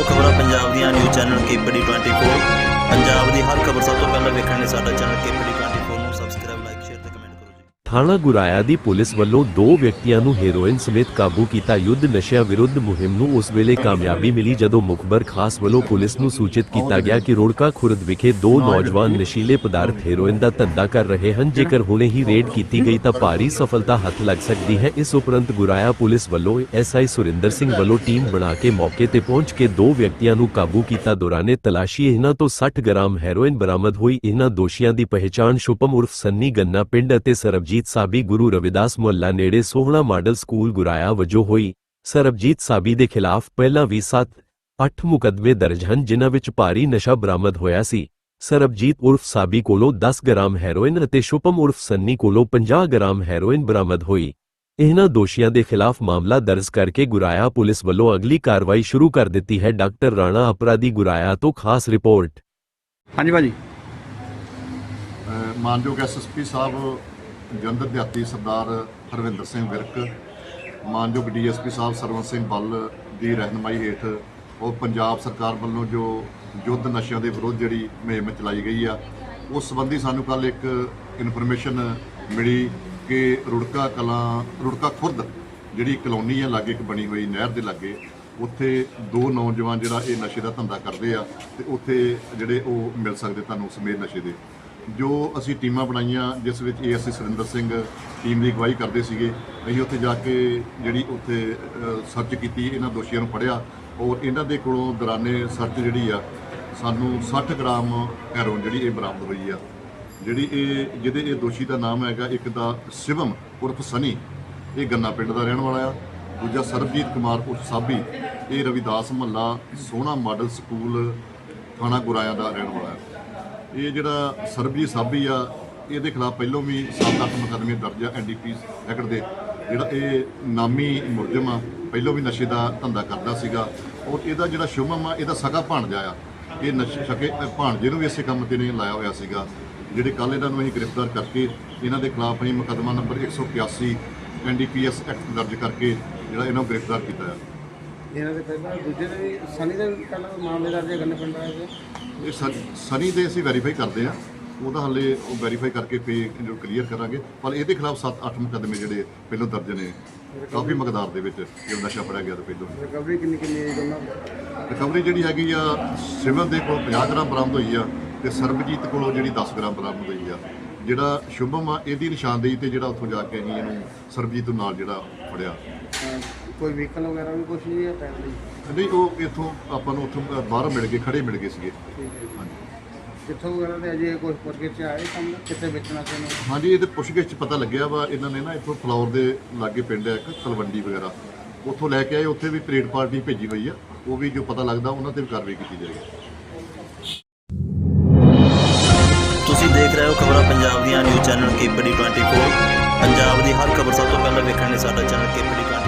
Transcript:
ਹੋ ਖਬਰਾਂ ਪੰਜਾਬ ਦੀਆਂ ਨਿਊਜ਼ ਚੈਨਲ ਕੇਪੀਡੀ 24 ਪੰਜਾਬ ਦੀ ਹਰ ਖਬਰ ਸਭ ਤੋਂ ਪਹਿਲਾਂ ਵੇਖਣ ਲਈ ਸਾਡਾ ਚੈਨਲ ਕੇਪੀਡੀ 24 ਥਾਣਾ ਗੁਰਾਇਆ ਦੀ ਪੁਲਿਸ ਵੱਲੋਂ ਦੋ ਵਿਅਕਤੀਆਂ ਨੂੰ ਹੈਰੋਇਨ ਸਮੇਤ ਕਾਬੂ ਕੀਤਾ ਯੁੱਧ ਨਸ਼ਿਆਂ ਵਿਰੁੱਧ ਮੁਹਿੰਮ ਨੂੰ ਉਸ ਵੇਲੇ ਕਾਮਯਾਬੀ ਮਿਲੀ ਜਦੋਂ ਮੁਖਬਰ ਖਾਸ ਵੱਲੋਂ ਪੁਲਿਸ ਨੂੰ ਸੂਚਿਤ ਕੀਤਾ ਗਿਆ ਕਿ ਰੋੜਕਾ ਖੁਰਦ ਵਿਖੇ ਦੋ ਨੌਜਵਾਨ ਨਸ਼ੀਲੇ ਪਦਾਰਥ ਹੈਰੋਇਨ ਦਾ ਧੰਦਾ ਕਰ ਰਹੇ ਹਨ। ਜੇਕਰ ਹੁਣੇ ਹੀ ਰੇਡ ਕੀਤੀ ਗਈ ਤਾਂ ਭਾਰੀ ਸਫਲਤਾ ਹੱਥ ਲੱਗ ਸਕਦੀ ਹੈ। ਇਸ ਉਪਰੰਤ ਗੁਰਾਇਆ ਪੁਲਿਸ ਵੱਲੋਂ ਐਸਆਈ ਸੁਰਿੰਦਰ ਸਿੰਘ ਵੱਲੋਂ ਟੀਮ ਬਣਾ ਕੇ ਮੌਕੇ ਤੇ ਪਹੁੰਚ ਕੇ ਦੋ ਵਿਅਕਤੀਆਂ ਨੂੰ ਕਾਬੂ ਕੀਤਾ। ਦੌਰਾਨੇ ਤਲਾਸ਼ੀ ਇਹਨਾਂ ਤੋਂ 60 ਗ੍ਰਾਮ ਹੈਰੋਇਨ ਬਰਾਮਦ ਹੋਈ। ਇਹਨਾਂ ਦੋਸ਼ੀਆਂ ਦੀ ਪਹਿਚਾਣ ਸ਼ੁਪਮ ਉਰਫ ਸੰਨੀ ਗੰਨਾ ਪਿੰਡ ਅਤੇ ਸਰਬਜੀਤ ਸਾਬੀ ਗੁਰੂ ਰਵਿਦਾਸ ਮੁਹੱਲਾ ਨੇੜੇ ਸੋਹਣਾ ਮਾਡਲ ਸਕੂਲ ਗੁਰਾਇਆ ਵਜੋਂ ਹੋਈ। ਸਰਬਜੀਤ ਸਾਬੀ ਦੇ ਖਿਲਾਫ ਪਹਿਲਾਂ ਵੀ 7 8 ਮੁਕੱਦਮੇ ਦਰਜ ਹਨ ਜਿਨ੍ਹਾਂ ਵਿੱਚ ਭਾਰੀ ਨਸ਼ਾ ਬਰਾਮਦ ਹੋਇਆ ਸੀ। ਸਰਬਜੀਤ ਉਰਫ ਸਾਬੀ ਕੋਲੋਂ 10 ਗ੍ਰਾਮ ਹੈਰੋਇਨ ਅਤੇ ਸ਼ੁਭਮ ਉਰਫ ਸੰਨੀ ਕੋਲੋਂ 50 ਗ੍ਰਾਮ ਹੈਰੋਇਨ ਬਰਾਮਦ ਹੋਈ। ਇਹਨਾਂ ਦੋਸ਼ੀਆਂ ਦੇ ਖਿਲਾਫ ਮਾਮਲਾ ਦਰਜ ਕਰਕੇ ਗੁਰਾਇਆ ਪੁਲਿਸ ਵੱਲੋਂ ਅਗਲੀ ਕਾਰਵਾਈ ਸ਼ੁਰੂ ਕਰ ਦਿੱਤੀ ਹੈ। ਡਾਕਟਰ ਰਾਣਾ ਅਪਰਾਧੀ ਗੁਰਾਇਆ ਤੋਂ ਖਾਸ ਰਿਪੋਰਟ। ਹਾਂਜੀ ਭਾਜੀ। ਮਾਨਯੋਗ ਐਸਐਸਪੀ ਸਾਹਿਬ ਜਲੰਧਰ ਦਿਹਾਤੀ ਸਰਦਾਰ ਹਰਵਿੰਦਰ ਸਿੰਘ ਵਿਰਕ, ਮਾਨਯੋਗ ਡੀਐਸਪੀ ਸਾਹਿਬ ਸਰਵਨ ਸਿੰਘ ਬੱਲ ਦੀ ਰਹਿਨਮਾਈ ਹੇਠ ਉਹ ਪੰਜਾਬ ਸਰਕਾਰ ਵੱਲੋਂ ਜੋ ਯੁੱਧ ਨਸ਼ਿਆਂ ਦੇ ਵਿਰੁੱਧ ਜਿਹੜੀ ਮੁਹਿੰਮ ਚਲਾਈ ਗਈ ਆ, ਉਸ ਸੰਬੰਧੀ ਸਾਨੂੰ ਕੱਲ ਇੱਕ ਇਨਫੋਰਮੇਸ਼ਨ ਮਿਲੀ ਕਿ ਰੁੜਕਾ ਕਲਾਂ, ਰੁੜਕਾ ਖੁਰਦ ਜਿਹੜੀ ਕਲੋਨੀ ਆ, ਲਾਗੇ ਇੱਕ ਬਣੀ ਹੋਈ ਨਹਿਰ ਦੇ ਲਾਗੇ, ਉੱਥੇ ਦੋ ਨੌਜਵਾਨ ਜਿਹੜਾ ਇਹ ਨਸ਼ੇ ਦਾ ਧੰਦਾ ਕਰਦੇ ਆ ਤੇ ਉੱਥੇ ਜਿਹੜੇ ਉਹ ਮਿਲ ਸਕਦੇ ਤੁਹਾਨੂੰ ਸਮੇਤ ਨਸ਼ੇ ਦੇ। ਜੋ ਅਸੀਂ ਟੀਮਾਂ ਬਣਾਈਆਂ, ਜਿਸ ਵਿੱਚ ਏਐਸਸੀ ਸੁਰਿੰਦਰ ਸਿੰਘ ਟੀਮ ਦੀ ਅਗਵਾਈ ਕਰਦੇ ਸੀਗੇ, ਅਸੀਂ ਉੱਥੇ ਜਾ ਕੇ ਜਿਹੜੀ ਉੱਥੇ ਸਰਚ ਕੀਤੀ, ਇਹਨਾਂ ਦੋਸ਼ੀਆਂ ਨੂੰ ਫੜਿਆ ਔਰ ਇਹਨਾਂ ਦੇ ਕੋਲੋਂ ਦੌਰਾਨੇ ਸਰਚ ਜਿਹੜੀ ਆ, ਸਾਨੂੰ 60 ਗ੍ਰਾਮ ਹੈਰੋਨ ਜਿਹੜੀ ਇਹ ਬਰਾਮਦ ਹੋਈ ਆ। ਜਿਹੜੀ ਇਹ, ਜਿਹਦੇ ਇਹ ਦੋਸ਼ੀ ਦਾ ਨਾਮ ਹੈਗਾ, ਇੱਕ ਦਾ ਸ਼ਿਵਮ ਉਰਫ ਸਨੀ, ਇਹ ਗੰਨਾ ਪਿੰਡ ਦਾ ਰਹਿਣ ਵਾਲਾ ਆ। ਦੂਜਾ ਸਰਬਜੀਤ ਕੁਮਾਰ ਉਰਫ ਸਾਬੀ, ਇਹ ਰਵਿਦਾਸ ਮਹੱਲਾ ਸੋਹਣਾ ਮਾਡਲ ਸਕੂਲ ਥਾਣਾ ਗੁਰਾਇਆ ਦਾ ਰਹਿਣ ਵਾਲਾ ਹੈ ਇਹ ਜਿਹੜਾ ਸਰਬਜੀਤ ਸਾਬੀ ਆ ਇਹਦੇ ਖਿਲਾਫ ਪਹਿਲਾਂ ਵੀ 7-8 ਮੁਕੱਦਮੇ ਦਰਜ ਆ ਐਨਡੀਪੀ ਐਕਟ ਦੇ। ਜਿਹੜਾ ਇਹ ਨਾਮੀ ਮੁਲਜ਼ਮ ਆ ਪਹਿਲਾਂ ਵੀ ਨਸ਼ੇ ਦਾ ਧੰਦਾ ਕਰਦਾ ਸੀਗਾ। ਔਰ ਇਹਦਾ ਜਿਹੜਾ ਸ਼ੁਭਮ ਆ ਇਹਦਾ ਸਗਾ ਭਾਣਜਾ ਆ। ਇਹ ਨਸ਼ੇ ਛਕੇ ਅ, ਭਾਣਜੇ ਨੂੰ ਵੀ ਇਸੇ ਕੰਮ ਤੇ ਨੇ ਲਾਇਆ ਹੋਇਆ ਸੀਗਾ। ਜਿਹੜੇ ਕੱਲ ਇਹਨਾਂ ਨੂੰ ਅਸੀਂ ਗ੍ਰਿਫਤਾਰ ਕਰਕੇ ਇਹਨਾਂ ਦੇ ਖਿਲਾਫ ਅਸੀਂ ਮੁਕੱਦਮਾ ਨੰਬਰ 181 ਐਨਡੀਪੀਐਸ ਐਕਟ ਦਰਜ ਕਰਕੇ ਜਿਹੜਾ ਇਹਨਾਂ ਨੂੰ ਗ੍ਰਿਫਤਾਰ ਕੀਤਾ ਹੈ ਇਹਨਾਂ ਦੇ ਪਹਿਲਾਂ ਦੂਜੇ ਦੇ ਵੀ ਸਨੀ ਦੇ ਵੀ ਪਹਿਲਾਂ ਮਾਮਲੇ ਦਰਜ ਕਰਨੇ ਪੈਂਦਾ ਹੈ ਇਹ ਸਨ- ਸਨੀ ਦੇ ਅਸੀਂ ਵੈਰੀਫਾਈ ਕਰਦੇ ਆ ਉਹਦਾ ਹੱਲੇ ਉਹ ਵੈਰੀਫਾਈ ਕਰਕੇ ਫੇ ਜੋ ਕਲੀਅਰ ਕਰਾਂਗੇ। ਪਰ ਇਹਦੇ ਖਿਲਾਫ 7-8 ਮੁਕੱਦਮੇ ਜਿਹੜੇ ਪਹਿਲਾਂ ਦਰਜ ਨੇ ਕਾਫੀ ਮਕਦਾਰ ਦੇ ਵਿੱਚ ਜੋ ਨਸ਼ਾ ਫੜਿਆ ਗਿਆ ਤਾਂ ਪਹਿਲਾਂ। ਰਿਕਵਰੀ ਕਿੰਨੀ ਕਿੰਨੀ ਹੈ ਦੋਨਾਂ ਰਿਕਵਰੀ ਜਿਹੜੀ ਹੈਗੀ ਆ ਸਿਵਲ ਦੇ ਕੋਲ 50 ਗ੍ਰਾਮ ਬਰਾਮਦ ਹੋਈ ਆ ਤੇ ਸਰਬਜੀਤ ਕੋਲੋਂ ਜਿਹੜੀ 10 ਗ੍ਰਾਮ ਬਰਾਮਦ ਹੋਈ ਆ। ਜਿਹੜਾ ਸ਼ੁਭਮ ਆ ਇਹਦੀ ਨਿਸ਼ਾਨਦੇਹੀ ਤੇ ਜਿਹੜਾ ਉੱਥੋਂ ਜਾ ਕੇ ਅਸੀਂ ਇਹਨੂੰ ਸਰਬਜੀਤ ਨੂੰ ਨਾਲ ਜਿਹੜਾ ਫੜਿਆ। ਕੋਈ ਵਹੀਕਲ ਵਗੈਰਾ ਵੀ ਕੁਛ ਨਹੀਂ ਹੈ ਟਾਈਮ ਲਈ? ਨਹੀਂ ਉਹ ਇੱਥੋਂ ਆਪਾਂ ਨੂੰ ਉੱਥੋਂ ਬਾਹਰ ਮਿਲ ਗਏ ਖੜੇ ਮਿਲ ਗਏ ਸੀਗੇ। ਹਾਂਜੀ। ਕਿੱਥੋਂ ਵਗੈਰਾ ਤੇ ਅਜੇ ਕੋਈ ਪੁੱਛਗਿੱਛ ਚ ਆਏ ਕੰਮ? ਕਿੱਥੇ ਵੇਚਣਾ ਸੀ ਇਹਨੂੰ? ਹਾਂਜੀ ਇਹਦੇ ਪੁੱਛਗਿੱਛ ਚ ਪਤਾ ਲੱਗਿਆ ਵਾ ਇਹਨਾਂ ਨੇ ਨਾ ਇੱਥੋਂ ਫਲੋਰ ਦੇ ਲਾਗੇ ਪਿੰਡ ਹੈ ਇੱਕ ਤਲਵੰਡੀ ਵਗੈਰਾ। ਉੱਥੋਂ ਲੈ ਕੇ ਆਏ ਉੱਥੇ ਵੀ ਪਰੇਡ ਪਾਰਟੀ ਭੇਜੀ ਹੋਈ ਆ ਉਹ ਵੀ ਜੋ ਪਤਾ ਲੱਗਦਾ ਉਹਨਾਂ ਤੇ ਵੀ ਕਾਰਵਾਈ ਕੀਤੀ ਜਾਏਗੀ। ਤੁਸੀਂ ਦੇਖ ਰਹੇ ਹੋ ਖਬਰਾਂ ਪੰਜਾਬ ਦੀਆਂ, ਨਿਊਜ਼ ਚੈਨਲ ਕੇਪੀਡੀ 24 ਪੰਜਾਬ ਦੀ ਹਰ ਖਬਰ ਸਭ ਤੋਂ ਪਹਿਲਾਂ ਵੇਖਣ ਲਈ ਸਾਡਾ ਚੈਨਲ ਕੇਪੀਡੀ 24